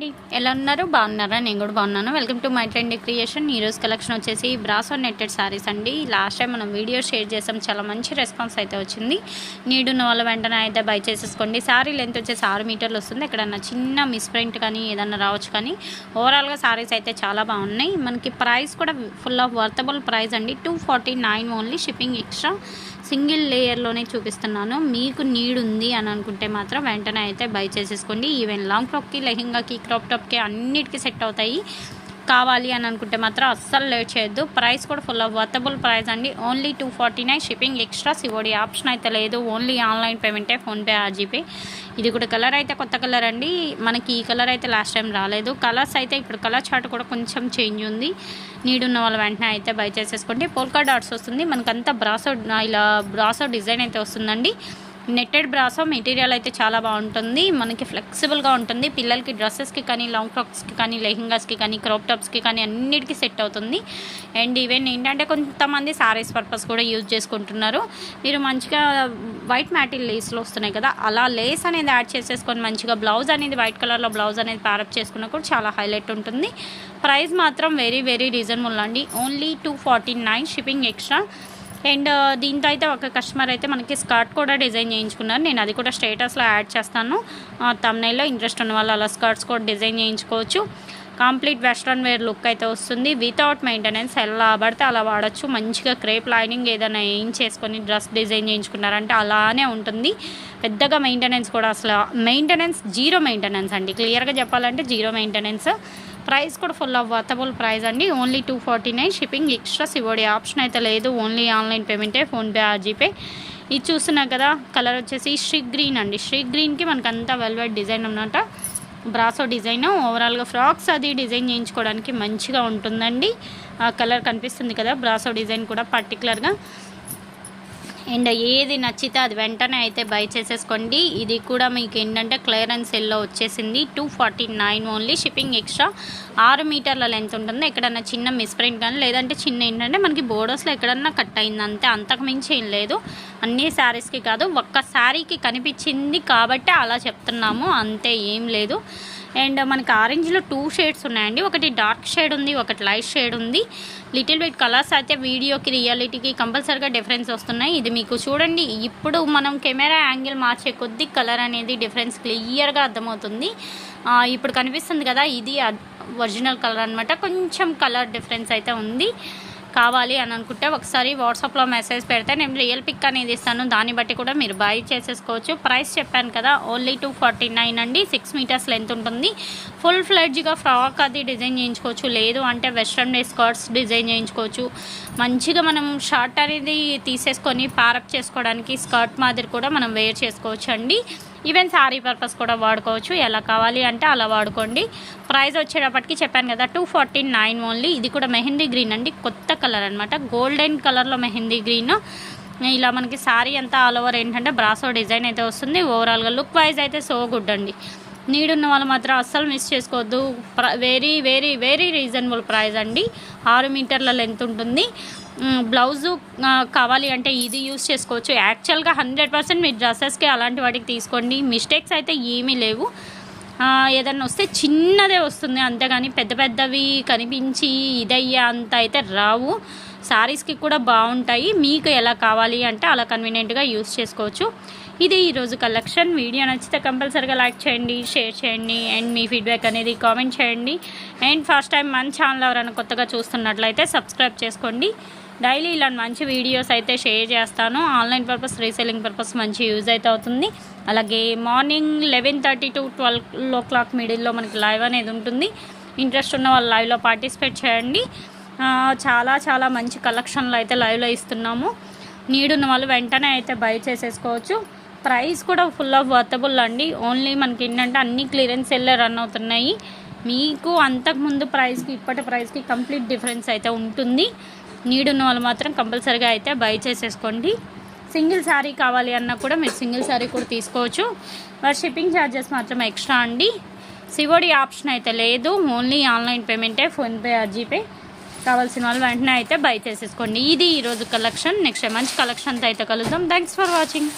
అండి. ఎలా ఉన్నారు? బాగున్నారా? నేను కూడా బాగున్నాను. Welcome to my trend creation ఈరోజు కలెక్షన్ వచ్చేసి బ్రాసో నెట్టెడ్ శారీస్ అండి. లాస్ట్ టైం మనం వీడియో షేర్ చేసాం. చాలా మంచి రెస్పాన్స్ అయితే వచ్చింది. నీడున్న వాళ్ళ వెంటనే అయితే బై చేసేసుకోండి. సారీ లెంత్ వచ్చేసి ఆరు మీటర్లు వస్తుంది. ఎక్కడన్నా చిన్న మిస్ప్రింట్ కానీ ఏదన్నా రావచ్చు కానీ ఓవరాల్గా శారీస్ అయితే చాలా బాగున్నాయి. మనకి ప్రైస్ కూడా ఫుల్ ఆఫ్ వర్తబుల్ ప్రైస్ అండి. Two forty nine only shipping extra single లేయర్లోనే చూపిస్తున్నాను. మీకు నీడ్ ఉంది అని అనుకుంటే మాత్రం వెంటనే అయితే బై చేసేసుకోండి. ఈవెన్ లాంగ్ ఫ్రాక్కి లెహింగాకి క్రాప్ టాప్కి అన్నిటికీ సెట్ అవుతాయి. కావాలి అని అనుకుంటే మాత్రం అస్సలు లేట్ చేయొద్దు. ప్రైస్ కూడా ఫుల్ వర్తబుల్ ప్రైస్ అండి. Only two forty nine shipping extra COD option అయితే లేదు. ఓన్లీ ఆన్లైన్ పేమెంటే ఫోన్పే ఆర్జీపే. ఇది కూడా కలర్ అయితే కొత్త కలర్ అండి. మనకి ఈ కలర్ అయితే లాస్ట్ టైం రాలేదు. కలర్స్ అయితే ఇప్పుడు కలర్ చార్ట్ కూడా కొంచెం చేంజ్ ఉంది. నీడ్ ఉన్న వాళ్ళ వెంటనే అయితే బై చేసేసుకోండి. పోల్కా డాట్స్ వస్తుంది. మనకంతా బ్రాసో ఇలా బ్రాసో డిజైన్ అయితే వస్తుందండి. నెట్టెడ్ బ్రాసో మెటీరియల్ అయితే చాలా బాగుంటుంది. మనకి ఫ్లెక్సిబుల్గా ఉంటుంది. పిల్లలకి డ్రెస్సెస్కి కానీ లాంగ్ ఫ్రాక్స్కి కానీ లెహింగాస్కి కానీ క్రాప్ టాప్స్కి కానీ అన్నిటికీ సెట్ అవుతుంది. అండ్ ఈవెన్ ఏంటంటే కొంతమంది సారీస్ పర్పస్ కూడా యూజ్ చేసుకుంటున్నారు. మీరు మంచిగా వైట్ మ్యాటిల్ లేస్లో వస్తున్నాయి కదా అలా లేస్ అనేది యాడ్ చేసేసుకొని మంచిగా బ్లౌజ్ అనేది వైట్ కలర్లో బ్లౌజ్ అనేది ప్యారప్ చేసుకున్నా కూడా చాలా హైలైట్ ఉంటుంది. ప్రైస్ మాత్రం వెరీ వెరీ రీజనబుల్ అండి. Only two forty nine shipping extra and దీంతో అయితే ఒక కస్టమర్ అయితే మనకి స్కర్ట్ కూడా డిజైన్ చేయించుకున్నారు. నేను అది కూడా స్టేటస్లో యాడ్ చేస్తాను. తమ్నైల్లో ఇంట్రెస్ట్ ఉన్న వాళ్ళు అలా స్కర్ట్స్ కూడా డిజైన్ చేయించుకోవచ్చు. కంప్లీట్ వెస్ట్రన్ వేర్ లుక్ అయితే వస్తుంది. వితౌట్ మెయింటెనెన్స్ ఎలా పడితే అలా వాడచ్చు. మంచిగా క్రేప్ లైనింగ్ ఏదైనా ఏం చేసుకొని డ్రెస్ డిజైన్ చేయించుకున్నారంటే అలానే ఉంటుంది. పెద్దగా మెయింటెనెన్స్ కూడా అసలు మెయింటెనెన్స్ జీరో మెయింటెనెన్స్ అండి. క్లియర్గా చెప్పాలంటే జీరో మెయింటెనెన్స్ ప్రైస్ కూడా ఫుల్ ఆఫ్ వర్తబుల్ ప్రైస్ అండి. Only two forty nine shipping extra COD option అయితే లేదు. ఓన్లీ ఆన్లైన్ పేమెంటే ఫోన్పే ఆర్జీపే ఇది చూస్తున్నాం కదా కలర్ వచ్చేసి శ్రీ గ్రీన్ అండి. శ్రీ గ్రీన్కి మనకు అంతా వెల్వెట్ డిజైన్ అన్నమాట. Brasso design. ఓవరాల్గా ఫ్రాక్స్ అది డిజైన్ చేయించుకోవడానికి మంచిగా ఉంటుందండి. ఆ కలర్ కనిపిస్తుంది కదా బ్రాసో డిజైన్ కూడా పర్టికులర్గా అండ్ ఏది నచ్చితే అది వెంటనే అయితే బై చేసేసుకోండి. ఇది కూడా మీకు ఏంటంటే క్లియరెన్స్ సెల్లో వచ్చేసింది. Two forty nine only shipping extra. ఆరు మీటర్ల లెంత్ ఉంటుంది. ఎక్కడన్నా చిన్న మిస్ప్రింట్ కానీ లేదంటే చిన్న ఏంటంటే మనకి బోర్డర్స్లో ఎక్కడన్నా కట్ అయింది అంతే. అంతకు మించి ఏం లేదు. అన్ని శారీస్కి కాదు. ఒక్క శారీకి కనిపించింది కాబట్టి అలా చెప్తున్నాము. అంతే ఏం లేదు. అండ్ మనకి ఆరెంజ్లో టూ షేడ్స్ ఉన్నాయండి. ఒకటి డార్క్ షేడ్ ఉంది ఒకటి లైట్ షేడ్ ఉంది. లిటిల్ బిట్ కలర్స్ అయితే వీడియోకి రియాలిటీకి కంపల్సరీగా డిఫరెన్స్ వస్తున్నాయి. ఇది మీకు చూడండి. ఇప్పుడు మనం కెమెరా యాంగిల్ మార్చే కొద్దీ కలర్ అనేది డిఫరెన్స్ క్లియర్గా అర్థమవుతుంది. ఇప్పుడు కనిపిస్తుంది కదా ఇది ఒరిజినల్ కలర్ అనమాట కొంచెం కలర్ డిఫరెన్స్ అయితే ఉంది. కావాలి అని అనుకుంటే ఒకసారి వాట్సాప్లో మెసేజ్ పెడితే నేను రియల్ పిక్ అనేది ఇస్తాను. దాన్ని బట్టి కూడా మీరు బై చేసేసుకోవచ్చు. ప్రైస్ చెప్పాను కదా ఓన్లీ టూ ఫార్టీ నైన్ అండి. సిక్స్ మీటర్స్ లెంత్ ఉంటుంది. ఫుల్ ఫ్లెడ్జ్గా ఫ్రాక్ అది డిజైన్ చేయించుకోవచ్చు. లేదు అంటే వెస్ట్రన్ డే స్కర్ట్స్ డిజైన్ చేయించుకోవచ్చు. మంచిగా మనం షార్ట్ అనేది తీసేసుకొని పారప్ చేసుకోవడానికి స్కర్ట్ మాదిరి కూడా మనం వేర్ చేసుకోవచ్చు అండి ఈవెన్ శారీ పర్పస్ కూడా వాడుకోవచ్చు. ఎలా కావాలి అంటే అలా వాడుకోండి. ప్రైస్ వచ్చేటప్పటికి చెప్పాను కదా టూ ఫార్టీ నైన్ ఓన్లీ ఇది కూడా మెహందీ గ్రీన్ అండి. కొత్త కలర్ అనమాట గోల్డెన్ కలర్లో మెహందీ గ్రీన్ ఇలా మనకి శారీ అంతా ఆల్ ఓవర్ ఏంటంటే బ్రాసో డిజైన్ అయితే వస్తుంది. ఓవరాల్గా లుక్ వైజ్ అయితే సో గుడ్ అండి. నీడ్ ఉన్న వాళ్ళు మాత్రం అస్సలు మిస్ చేసుకోవద్దు. Very very very reasonable price అండి. ఆరు మీటర్ల లెంత్ ఉంటుంది. బ్లౌజు కావాలి అంటే ఇది యూస్ చేసుకోవచ్చు. యాక్చువల్గా హండ్రెడ్ పర్సెంట్ మీరు డ్రెస్సెస్కి అలాంటి వాటికి తీసుకోండి. మిస్టేక్స్ అయితే ఏమీ లేవు. ఏదన్నా వస్తే చిన్నదే వస్తుంది. అంతేగాని పెద్ద పెద్దవి కనిపించి ఇదయ్యే అంత అయితే రావు. శారీస్కి కూడా బాగుంటాయి. మీకు ఎలా కావాలి అంటే అలా కన్వీనియంట్గా యూస్ చేసుకోవచ్చు. ఇది ఈరోజు కలెక్షన్. వీడియో నచ్చితే కంపల్సరీగా లైక్ చేయండి షేర్ చేయండి అండ్ మీ ఫీడ్బ్యాక్ అనేది కామెంట్ చేయండి. అండ్ ఫస్ట్ టైం మన ఛానల్ ఎవరైనా కొత్తగా చూస్తున్నట్లయితే సబ్స్క్రైబ్ చేసుకోండి. డైలీ ఇలాంటి మంచి వీడియోస్ అయితే షేర్ చేస్తాను. ఆన్లైన్ పర్పస్ రీసెల్లింగ్ పర్పస్ మంచి యూజ్ అయితే అవుతుంది. అలాగే morning eleven thirty to twelve o'clock మిడిల్లో మనకి లైవ్ అనేది ఉంటుంది. ఇంట్రెస్ట్ ఉన్న వాళ్ళు లైవ్లో పార్టిసిపేట్ చేయండి. చాలా చాలా మంచి కలెక్షన్లు అయితే లైవ్లో ఇస్తున్నాము. నీడున్న వాళ్ళు వెంటనే అయితే బై చేసేసుకోవచ్చు. ప్రైస్ కూడా ఫుల్ ఆఫ్ వర్తబుల్ అండి. ఓన్లీ మనకి ఏంటంటే అన్ని క్లియరెన్స్ వెళ్ళే రన్ అవుతున్నాయి. మీకు అంతకుముందు ప్రైస్కి ఇప్పటి ప్రైస్కి కంప్లీట్ డిఫరెన్స్ అయితే ఉంటుంది. నీడ్ ఉన్న వాళ్ళు మాత్రం కంపల్సరీగా అయితే బై చేసేసుకోండి. సింగిల్ శారీ కావాలి అన్నా కూడా మీరు సింగిల్ శారీ కూడా తీసుకోవచ్చు. మరి షిప్పింగ్ ఛార్జెస్ మాత్రం ఎక్స్ట్రా అండి. సివోడి ఆప్షన్ అయితే లేదు. ఓన్లీ ఆన్లైన్ పేమెంటే ఫోన్పే ఆర్ జీపే కావాల్సిన వాళ్ళు వెంటనే అయితే బై చేసేసుకోండి. ఇది ఈరోజు కలెక్షన్ నెక్స్ట్ మంచి కలెక్షన్తో అయితే కలుద్దాం. Thanks for watching